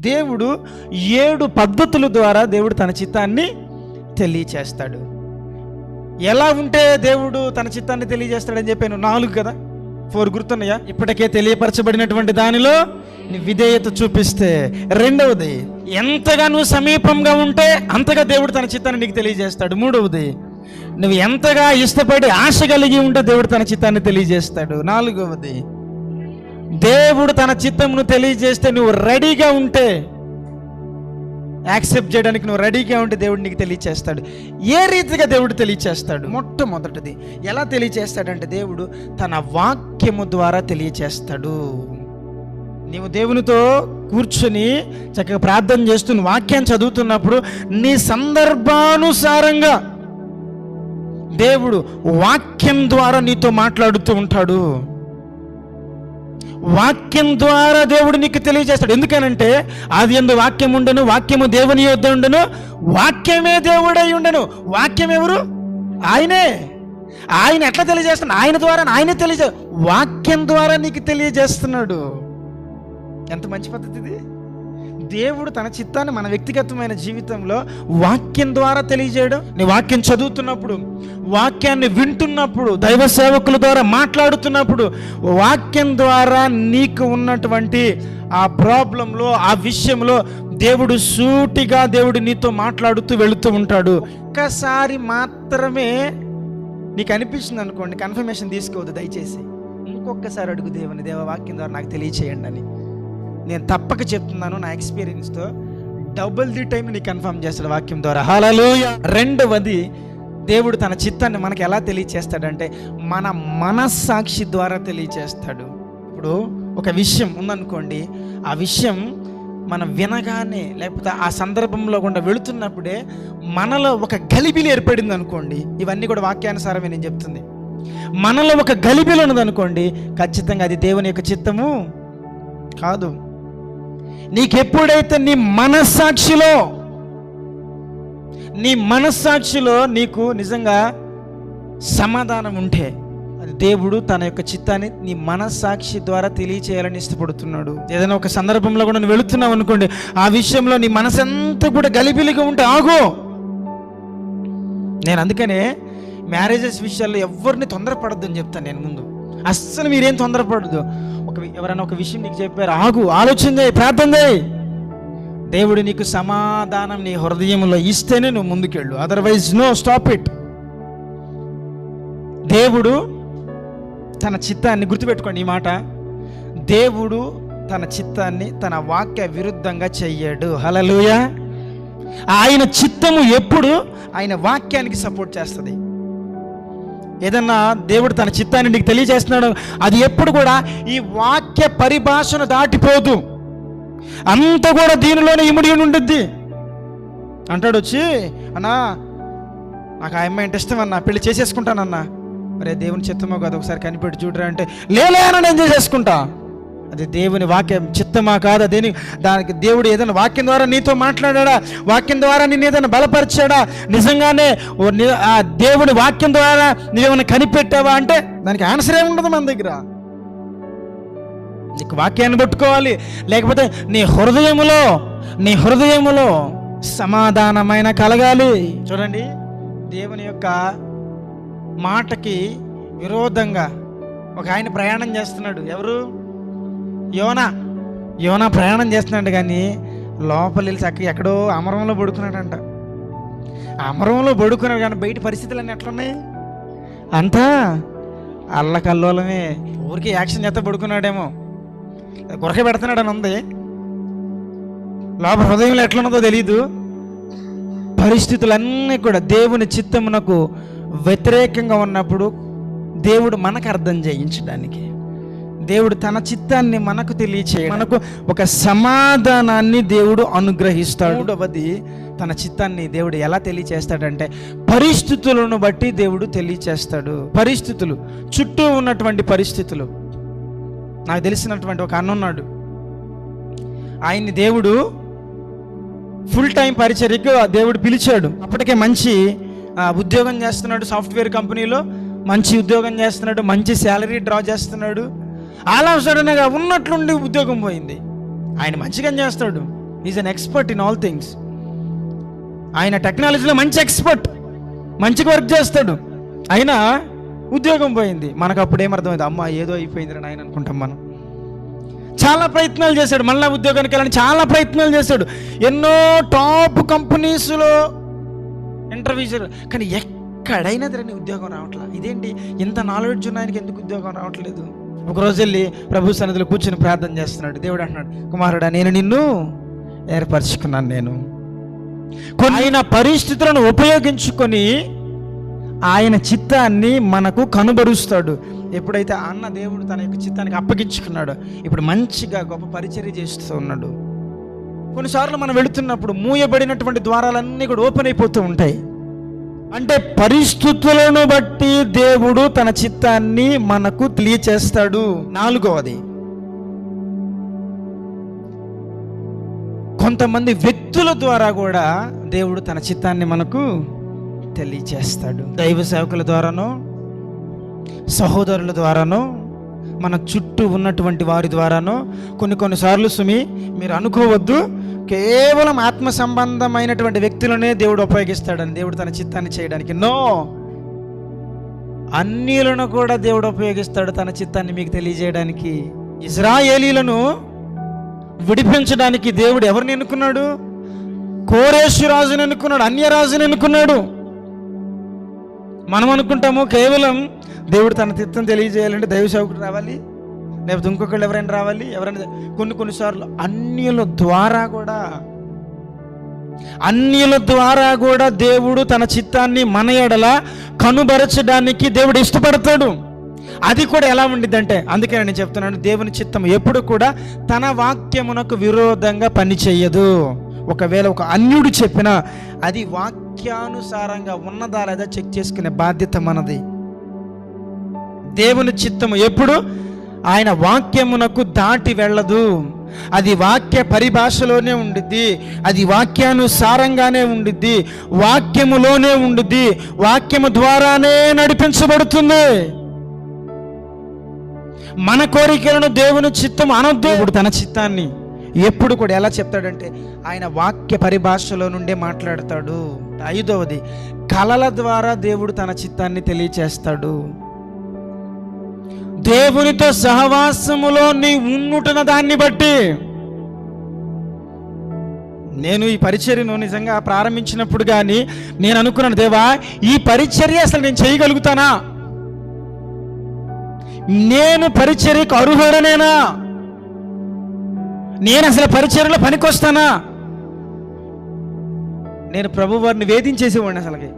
దేవుడు ఏడు పద్ధతుల ద్వారా దేవుడు తన చిత్తాన్ని తెలియచేస్తాడు. ఎలా ఉంటే దేవుడు తన చిత్తాన్ని తెలియజేస్తాడని చెప్పాను. నాలుగు కదా? ఫోర్ గుర్తున్నాయా? ఇప్పటికే తెలియపరచబడినటువంటి దానిలో విధేయత చూపిస్తే. రెండవది ఎంతగా నువ్వు సమీపంగా ఉంటే అంతగా దేవుడు తన చిత్తాన్ని నీకు తెలియజేస్తాడు. మూడవది నువ్వు ఎంతగా ఇష్టపడి ఆశ కలిగి ఉంటే దేవుడు తన చిత్తాన్ని తెలియజేస్తాడు. నాలుగవది దేవుడు తన చిత్తమును తెలియజేస్తే నువ్వు రెడీగా ఉంటే యాక్సెప్ట్ చేయడానికి నువ్వు రెడీగా ఉంటే దేవుడు నీకు తెలియచేస్తాడు. ఏ రీతిగా దేవుడు తెలియచేస్తాడు? మొట్టమొదటిది ఎలా తెలియచేస్తాడంటే దేవుడు తన వాక్యము ద్వారా తెలియచేస్తాడు. నీవు దేవునితో కూర్చొని చక్కగా ప్రార్థన చేస్తున్న వాక్యం వాక్యాన్ని చదువుతున్నప్పుడు నీ సందర్భానుసారంగా దేవుడు వాక్యం ద్వారా నీతో మాట్లాడుతూ ఉంటాడు. వాక్యం ద్వారా దేవుడు నీకు తెలియజేస్తాడు. ఎందుకనంటే అది ఎందు వాక్యం ఉండను వాక్యము దేవుని యొద్ద ఉండను వాక్యమే దేవుడై ఉండను. వాక్యం ఎవరు? ఆయనే. ఆయన ఎట్లా తెలియజేస్తున్నాడు ఆయన ద్వారా ఆయనే తెలియజే వాక్యం ద్వారా నీకు తెలియజేస్తున్నాడు. ఎంత మంచి పద్ధతి ఇది? దేవుడు తన చిత్తాన్ని మన వ్యక్తిగతమైన జీవితంలో వాక్యం ద్వారా తెలియజేయడం. నీ వాక్యం చదువుతున్నప్పుడు వాక్యాన్ని వింటున్నప్పుడు దైవ సేవకుల ద్వారా మాట్లాడుతున్నప్పుడు వాక్యం ద్వారా నీకు ఉన్నటువంటి ఆ ప్రాబ్లంలో ఆ విషయంలో దేవుడు సూటిగా దేవుడు నీతో మాట్లాడుతూ వెళుతూ ఉంటాడు. ఒక్కసారి మాత్రమే నీకు అనిపించింది అనుకోండి కన్ఫర్మేషన్ తీసుకోవద్దు దయచేసి. ఇంకొకసారి అడుగు దేవుని దేవ వాక్యం ద్వారా నాకు తెలియచేయండి అని. నేను తప్పక చెప్తున్నాను నా ఎక్స్పీరియన్స్తో. డబుల్ ది టైం నీకు కన్ఫర్మ్ చేస్తాడు వాక్యం ద్వారా. హలలోయ రెండవది దేవుడు తన చిత్తాన్ని మనకు ఎలా తెలియచేస్తాడంటే మన మనస్సాక్షి ద్వారా తెలియచేస్తాడు. ఇప్పుడు ఒక విషయం ఉందనుకోండి ఆ విషయం మనం వినగానే లేకపోతే ఆ సందర్భంలో కూడా వెళుతున్నప్పుడే మనలో ఒక గలిబిలు ఏర్పడింది అనుకోండి ఇవన్నీ కూడా వాక్యానుసారమే నేను చెప్తుంది. మనలో ఒక గలిబిలు ఉన్నదనుకోండి ఖచ్చితంగా అది దేవుని యొక్క చిత్తము కాదు. నీకెప్పుడైతే నీ మనస్సాక్షిలో నీ మనస్సాక్షిలో నీకు నిజంగా సమాధానం ఉంటే అది దేవుడు తన యొక్క చిత్తాన్ని నీ మనస్సాక్షి ద్వారా తెలియచేయాలని ఇష్టపడుతున్నాడు. ఏదైనా ఒక సందర్భంలో కూడా నువ్వు వెళుతున్నావు అనుకోండి ఆ విషయంలో నీ మనసంతా కూడా గలిబిలిగా ఉంటే ఆగు! నేను అందుకనే మ్యారేజెస్ విషయాల్లో ఎవరిని తొందరపడద్దని చెప్తాను నేను ముందు. అస్సలు మీరేం తొందరపడదు ఒక ఎవరైనా ఒక విషయం నీకు చెప్పారు ఆగు ఆలోచన చేయి ప్రార్థన దేవుడు నీకు సమాధానం నీ హృదయంలో ఇస్తేనే నువ్వు ముందుకెళ్ళు. అదర్వైజ్ నో స్టాప్ ఇట్ దేవుడు తన చిత్తాన్ని గుర్తుపెట్టుకోండి ఈ మాట. దేవుడు తన చిత్తాన్ని తన వాక్య విరుద్ధంగా చెయ్యాడు. హలలుయ ఆయన చిత్తము ఎప్పుడు ఆయన వాక్యానికి సపోర్ట్ చేస్తుంది. ఏదన్నా దేవుడు తన చిత్తాన్ని నీకు తెలియజేస్తున్నాడు అది ఎప్పుడు కూడా ఈ వాక్య పరిభాషను దాటిపోదు. అంత కూడా దీనిలోనే ఇముడి ఉండుద్ది. అంటాడు వచ్చి అన్నా నాకు ఆ అమ్మాయి అంటే ఇష్టం అన్నా పెళ్ళి చేసేసుకుంటానన్నా. మరే దేవుని చిత్తమో కదా ఒకసారి కనిపెట్టి చూడరా అంటే లేలేనా నేను చేసేసుకుంటా. అది దేవుని వాక్యం చిత్తమా కాదా? దేని దానికి దేవుడు ఏదైనా వాక్యం ద్వారా నీతో మాట్లాడా వాక్యం ద్వారా నేను ఏదైనా బలపరిచాడా? నిజంగానే ఓ ని- ఆ దేవుని వాక్యం ద్వారా నువ్వేమైనా కనిపెట్టావా అంటే దానికి ఆన్సర్ ఏముండదు ఉండదు మన దగ్గర. నీకు వాక్యాన్ని పట్టుకోవాలి. లేకపోతే నీ హృదయములో నీ హృదయములో సమాధానమైన కలగాలి. చూడండి దేవుని యొక్క మాటకి విరోధంగా ఒక ఆయన ప్రయాణం చేస్తున్నాడు. ఎవరు? యోనా యోనా ప్రయాణం చేస్తున్నాడు కానీ లోపల వెళ్ళి ఎక్కడో అమరంలో పడుకున్నాడంట. అమరంలో పడుకున్నాడు కానీ బయట పరిస్థితులు అన్నీ ఎట్లున్నాయి? అంతా అల్లకల్లోలమే. ఊరికి యాక్షన్ చేత పడుకున్నాడేమో. గురక పెడుతున్నాడని ఉంది. లోపల హృదయంలో ఎట్లున్నదో తెలియదు పరిస్థితులన్నీ కూడా దేవుని చిత్తమునకు వ్యతిరేకంగా ఉన్నప్పుడు దేవుడు మనకు అర్థం చేయించడానికి. దేవుడు తన చిత్తాన్ని మనకు తెలియచే మనకు ఒక సమాధానాన్ని దేవుడు అనుగ్రహిస్తాడు. మూడవది తన చిత్తాన్ని దేవుడు ఎలా తెలియచేస్తాడంటే పరిస్థితులను బట్టి దేవుడు తెలియచేస్తాడు. పరిస్థితులు చుట్టూ ఉన్నటువంటి పరిస్థితులు. నాకు తెలిసినటువంటి ఒక అన్న ఉన్నాడు. ఆయన్ని దేవుడు ఫుల్ టైం పరిచర్యకు దేవుడు పిలిచాడు. అప్పటికే మంచి ఉద్యోగం చేస్తున్నాడు సాఫ్ట్వేర్ కంపెనీలో మంచి ఉద్యోగం చేస్తున్నాడు మంచి శాలరీ డ్రా చేస్తున్నాడు. ఆల్ అలా సడన్గా ఉన్నట్లుండి ఉద్యోగం పోయింది. ఆయన మంచిగా చేస్తాడు. Is an expert in all things ఆయన టెక్నాలజీలో మంచి ఎక్స్పర్ట్ మంచిగా వర్క్ చేస్తాడు. అయినా ఉద్యోగం పోయింది. మనకు అప్పుడు ఏమర్థమైంది? అమ్మ ఏదో అయిపోయింది ఆయన అనుకుంటాం మనం. చాలా ప్రయత్నాలు చేశాడు. మళ్ళీ ఉద్యోగానికి వెళ్ళాలని చాలా ప్రయత్నాలు చేశాడు. ఎన్నో టాప్ కంపెనీస్లో ఇంటర్వ్యూ చేశాడు. కానీ ఎక్కడైనా తిరగని ఉద్యోగం రావట్లేదు ఇదేంటి? ఇంత నాలెడ్జ్ ఉన్న ఆయనకి ఎందుకు ఉద్యోగం రావట్లేదు? ఒకరోజు వెళ్ళి ప్రభు సన్నిధిలో కూర్చొని ప్రార్థన చేస్తున్నాడు. దేవుడు అంటున్నాడు కుమారుడా నేను నిన్ను ఏర్పరచుకున్నాను నేను. కొన్ని ఆయన పరిస్థితులను ఉపయోగించుకొని ఆయన చిత్తాన్ని మనకు కనుబరుస్తాడు. ఎప్పుడైతే అన్న దేవుడు తన యొక్క చిత్తానికి అప్పగించుకున్నాడో ఇప్పుడు మంచిగా గొప్ప పరిచర్య చేస్తూ ఉన్నాడు. కొన్నిసార్లు మనం వెళుతున్నప్పుడు మూయబడినటువంటి ద్వారాలన్నీ కూడా ఓపెన్ అయిపోతూ ఉంటాయి. అంటే పరిస్థితులను బట్టి దేవుడు తన చిత్తాన్ని మనకు తెలియచేస్తాడు. నాలుగవది. కొంతమంది వ్యక్తుల ద్వారా కూడా దేవుడు తన చిత్తాన్ని మనకు తెలియచేస్తాడు. దైవ సేవకుల ద్వారానో సహోదరుల ద్వారానో మన చుట్టూ ఉన్నటువంటి వారి ద్వారానో కొన్ని కొన్నిసార్లు సుమి మీరు అనుకోవద్దు కేవలం ఆత్మ సంబంధమైనటువంటి వ్యక్తులనే దేవుడు ఉపయోగిస్తాడని దేవుడు తన చిత్తాన్ని చేయడానికి. నో అన్యులను కూడా దేవుడు ఉపయోగిస్తాడు తన చిత్తాన్ని మీకు తెలియజేయడానికి. ఇజ్రాయేలీలను విడిపించడానికి దేవుడు ఎవరిని ఎన్నుకున్నాడు? కోరేశు రాజుని ఎన్నుకున్నాడు అన్యరాజుని ఎన్నుకున్నాడు. మనం అనుకుంటాము కేవలం దేవుడు తన చిత్తం తెలియజేయాలంటే దైవ సేవకుడు రావాలి. లేకపోతే ఇంకొకళ్ళు ఎవరైనా రావాలి? ఎవరైనా కొన్ని కొన్నిసార్లు అన్యుల ద్వారా కూడా అన్యుల ద్వారా కూడా దేవుడు తన చిత్తాన్ని మన ఎడల కనుబరచడానికి దేవుడు ఇష్టపడతాడు. అది కూడా ఎలా ఉండిద్దంటే అందుకే నేను చెప్తున్నాను దేవుని చిత్తం ఎప్పుడు కూడా తన వాక్యమునకు విరోధంగా పని ఒకవేళ ఒక అన్యుడు చెప్పినా అది వాక్యానుసారంగా ఉన్నదా లేదా చెక్ చేసుకునే బాధ్యత మనది. దేవుని చిత్తము ఎప్పుడు ఆయన వాక్యమునకు దాటి వెళ్ళదు. అది వాక్య పరిభాషలోనే ఉండిద్ది. అది వాక్యానుసారంగానే ఉండిద్ది. వాక్యములోనే ఉండిద్ది. వాక్యము ద్వారానే నడిపించబడుతుంది. మన కోరికలను దేవుని చిత్తం అనొద్దేవుడు తన చిత్తాన్ని ఎప్పుడు కూడా ఎలా చెప్తాడంటే ఆయన వాక్య పరిభాషలో నుండే మాట్లాడతాడు. ఐదవది కళల ద్వారా దేవుడు తన చిత్తాన్ని తెలియచేస్తాడు. దేవునితో సహవాసములో నీ ఉండుటున్న దాన్ని బట్టి. నేను ఈ పరిచర్యను నిజంగా ప్రారంభించినప్పుడు కానీ నేను అనుకున్నాను దేవా ఈ పరిచర్య అసలు నేను చేయగలుగుతానా? నేను పరిచర్యకు అర్హుడనేనా? నేను అసలు పరిచర్యలో పనికొస్తానా? నేను ప్రభువారిని వేధించేసేవాడిని అసలుకి.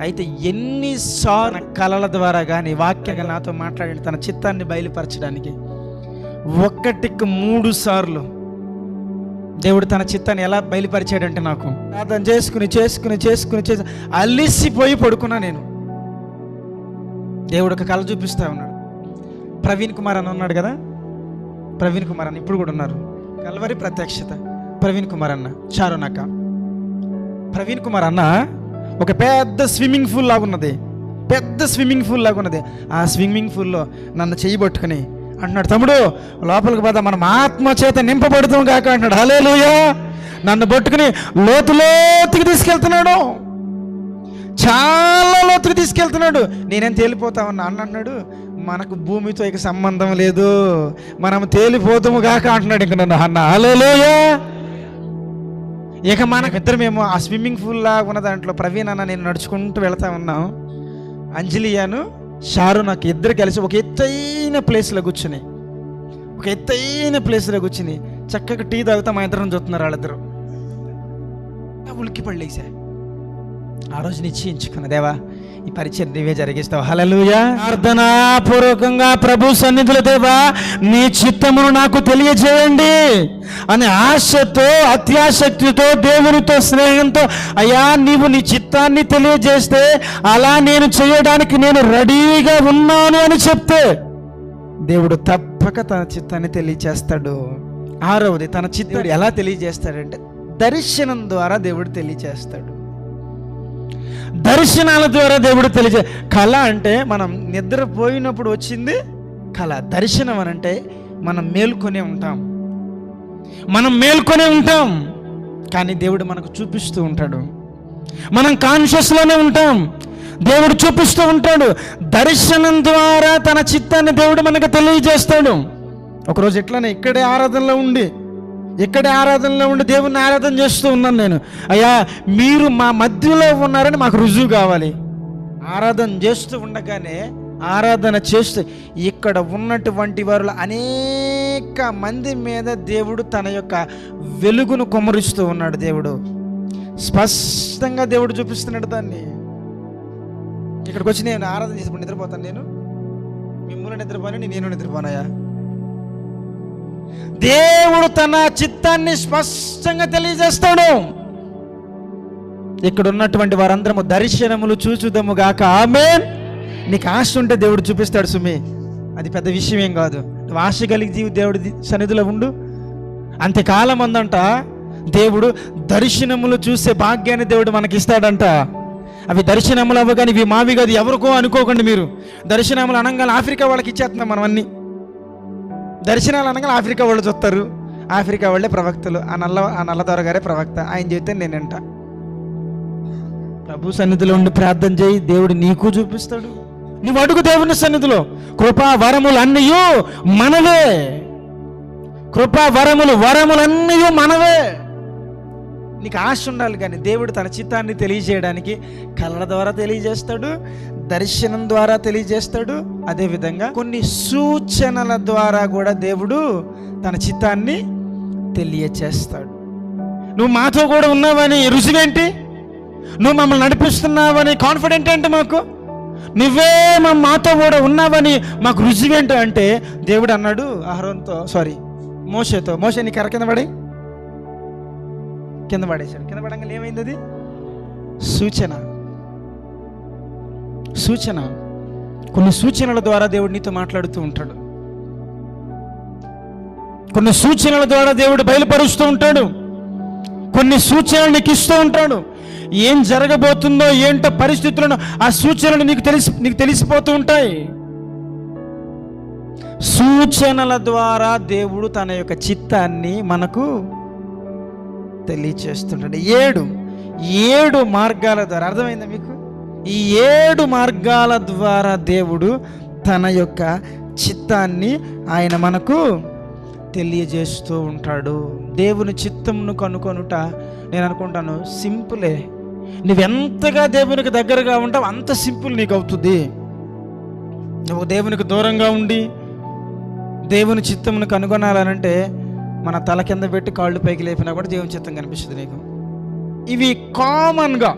అయితే ఎన్నిసార్లు కళల ద్వారా కానీ వాక్యంగా నాతో మాట్లాడి తన చిత్తాన్ని బయలుపరచడానికి ఒక్కటికి మూడు సార్లు దేవుడు తన చిత్తాన్ని ఎలా బయలుపరిచాడంటే నాకు ప్రార్థన చేసుకుని చేసుకుని చేసుకుని చేసి అలిసిపోయి పడుకున్నా నేను. దేవుడు ఒక కళ చూపిస్తా ఉన్నాడు. ప్రవీణ్ కుమార్ అని ఉన్నాడు కదా? ప్రవీణ్ కుమార్ అన్న ఇప్పుడు కూడా ఉన్నారు. కల్వరి ప్రత్యక్షత. ప్రవీణ్ కుమార్ అన్న చారునాక ప్రవీణ్ కుమార్ అన్న ఒక పెద్ద స్విమ్మింగ్ పూల్ లాగా ఉన్నది. పెద్ద స్విమ్మింగ్ పూల్ లాగా ఉన్నది. ఆ స్విమ్మింగ్ పూల్లో నన్ను చేయి పట్టుకుని అంటున్నాడు తమ్ముడు లోపలికి పోదా మనం ఆత్మ చేత నింపబడుతాం కాక అంటున్నాడు హలేలుయా నన్ను పట్టుకుని లోతు లోతుకి తీసుకెళ్తున్నాడు. చాలా లోతుకి తీసుకెళ్తున్నాడు. నేనేం తేలిపోతామన్నా అన్న అన్నాడు. మనకు భూమితో ఇక సంబంధం లేదు. మనం తేలిపోతాము కాక అంటున్నాడు ఇంక నన్ను అన్న. హలేలుయా ఇక మనకిద్దరమేమో ఆ స్విమ్మింగ్ పూల్లా లాగా ఉన్న దాంట్లో ప్రవీణ్ అన్న నేను నడుచుకుంటూ వెళ్తా ఉన్నాం. అంజలియాను షారు నాకు ఇద్దరు కలిసి ఒక ఎత్తైన ప్లేస్లో కూర్చుని ఒక ఎత్తైన ప్లేస్లో కూర్చుని చక్కగా టీ తాగుతా మా ఇద్దరం చూస్తున్నారు వాళ్ళిద్దరు. ఉలికి పళ్ళేసా ఆ రోజు నిశ్చయించుకున్న దేవా ఈ పరిచయం నీవే జరిగిస్తావు. హలలుయా ప్రార్థనాపూర్వకంగా ప్రభు సన్నిధుల దేవా నీ చిత్తమును నాకు తెలియజేయండి. అనే ఆశతో అత్యాసక్తితో దేవునితో స్నేహంతో అయ్యా నీవు నీ చిత్తాన్ని తెలియజేస్తే అలా నేను చేయడానికి నేను రెడీగా ఉన్నాను అని చెప్తే దేవుడు తప్పక తన చిత్తాన్ని తెలియజేస్తాడు. ఆరవది తన చిత్తాన్ని ఎలా తెలియజేస్తాడంటే దర్శనం ద్వారా దేవుడు తెలియజేస్తాడు. దర్శనాల ద్వారా దేవుడు తెలియజే కళ అంటే మనం నిద్రపోయినప్పుడు వచ్చింది కళ. దర్శనం అని అంటే మనం మేల్కొనే ఉంటాం. మనం మేల్కొనే ఉంటాం. కానీ దేవుడు మనకు చూపిస్తూ ఉంటాడు. మనం కాన్షియస్లోనే ఉంటాం. దేవుడు చూపిస్తూ ఉంటాడు. దర్శనం ద్వారా తన చిత్తాన్ని దేవుడు మనకు తెలియజేస్తాడు. ఒకరోజు ఎట్లనే ఇక్కడే ఆరాధనలో ఉండి ఇక్కడే ఆరాధనలో ఉండి దేవుణ్ణి ఆరాధన చేస్తూ ఉన్నాను నేను. అయ్యా మీరు మా మధ్యలో ఉన్నారని మాకు రుజువు కావాలి. ఆరాధన చేస్తూ ఉండగానే ఆరాధన చేస్తూ ఇక్కడ ఉన్నటువంటి వారు అనేక మంది మీద దేవుడు తన యొక్క వెలుగును కుమ్మరిస్తూ ఉన్నాడు దేవుడు. స్పష్టంగా దేవుడు చూపిస్తున్నాడు దాన్ని. ఇక్కడికి వచ్చి నేను ఆరాధన చేసినప్పుడు నిద్రపోతాను నేను. మిమ్మల్ని నిద్రపోని నేను నిద్రపోనాయా దేవుడు తన చిత్తాన్ని స్పష్టంగా తెలియజేస్తాడు. ఇక్కడ ఉన్నటువంటి వారందరము దర్శనములు చూచుదము గాక. ఆమె నీకు ఆశ ఉంటే దేవుడు చూపిస్తాడు సుమి. అది పెద్ద విషయం ఏం కాదు. నువ్వు ఆశ కలిగి జీవి దేవుడి సన్నిధిలో ఉండు. అంతకాలం అందంట దేవుడు దర్శనములు చూసే భాగ్యాన్ని దేవుడు మనకి ఇస్తాడంట అవి దర్శనములు అవ్వగానే ఇవి మావి కాదు ఎవరికో అనుకోకండి మీరు. దర్శనములు అనగానే ఆఫ్రికా వాళ్ళకి ఇచ్చేస్తున్నాం మనం అన్నీ. దర్శనాలు అనగా ఆఫ్రికా వాళ్ళు చూస్తారు. ఆఫ్రికా వాళ్ళే ప్రవక్తలు. ఆ నల్ల ఆ నల్లదొర గారే ప్రవక్త. ఆయన చెబితే నేనంట ప్రభు సన్నిధిలో ఉండి ప్రార్థన చేయి. దేవుడు నీకు చూపిస్తాడు. నువ్వు అడుగు దేవుని సన్నిధిలో. కృపా వరములు అన్నయూ మనవే. కృపా వరములు వరములు వరములన్నీ మనవే. నీకు ఆశ ఉండాలి కానీ దేవుడు తన చిత్తాన్ని తెలియజేయడానికి కళ్ళ ద్వారా తెలియజేస్తాడు. దర్శనం ద్వారా తెలియజేస్తాడు. అదేవిధంగా కొన్ని సూచనల ద్వారా కూడా దేవుడు తన చిత్తాన్ని తెలియచేస్తాడు. నువ్వు మాతో కూడా ఉన్నావని రుజువేంటి నువ్వు మమ్మల్ని నడిపిస్తున్నావని కాన్ఫిడెంట్ ఏంటి మాకు? నువ్వే మా మాతో కూడా ఉన్నావని మాకు రుజువేంటి అంటే దేవుడు అన్నాడు అహరోన్తో సారీ మోషేతో. మోసే నీ కర్ర కింద పడి. కింద పడేశాడు. కింద పడంగా ఏమైంది అది? సూచన. సూచన. కొన్ని సూచనల ద్వారా దేవుడు నీతో మాట్లాడుతూ ఉంటాడు. కొన్ని సూచనల ద్వారా దేవుడు బయలుపరుస్తూ ఉంటాడు. కొన్ని సూచనలు నీకు ఇస్తూ ఉంటాడు. ఏం జరగబోతుందో ఏంటో పరిస్థితులను ఆ సూచనలు నీకు తెలిసి నీకు తెలిసిపోతూ ఉంటాయి. సూచనల ద్వారా దేవుడు తన యొక్క చిత్తాన్ని మనకు తెలియచేస్తుంటాడు. ఏడు ఏడు మార్గాల ద్వారా. అర్థమైందా మీకు? ఈ ఏడు మార్గాల ద్వారా దేవుడు తన యొక్క చిత్తాన్ని ఆయన మనకు తెలియజేస్తూ ఉంటాడు. దేవుని చిత్తంను కనుకొనుట నేను అనుకుంటాను సింపులే. నువ్వెంతగా దేవునికి దగ్గరగా ఉంటావు అంత సింపుల్ నీకు అవుతుంది. నువ్వు దేవునికి దూరంగా ఉండి దేవుని చిత్తమును కనుగొనాలనంటే మన తల కింద పెట్టి కాళ్ళు పైకి లేపినా కూడా దేవుని చిత్తం కనిపిస్తుంది నీకు. ఇవి కామన్గా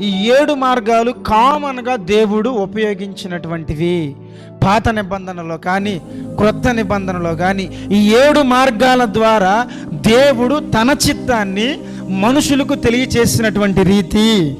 ఈ ఏడు మార్గాలు కామన్గా దేవుడు ఉపయోగించినటువంటివి. పాత నిబంధనలో కానీ క్రొత్త నిబంధనలో కానీ ఈ ఏడు మార్గాల ద్వారా దేవుడు తన చిత్తాన్ని మనుషులకు తెలియచేసినటువంటి రీతి.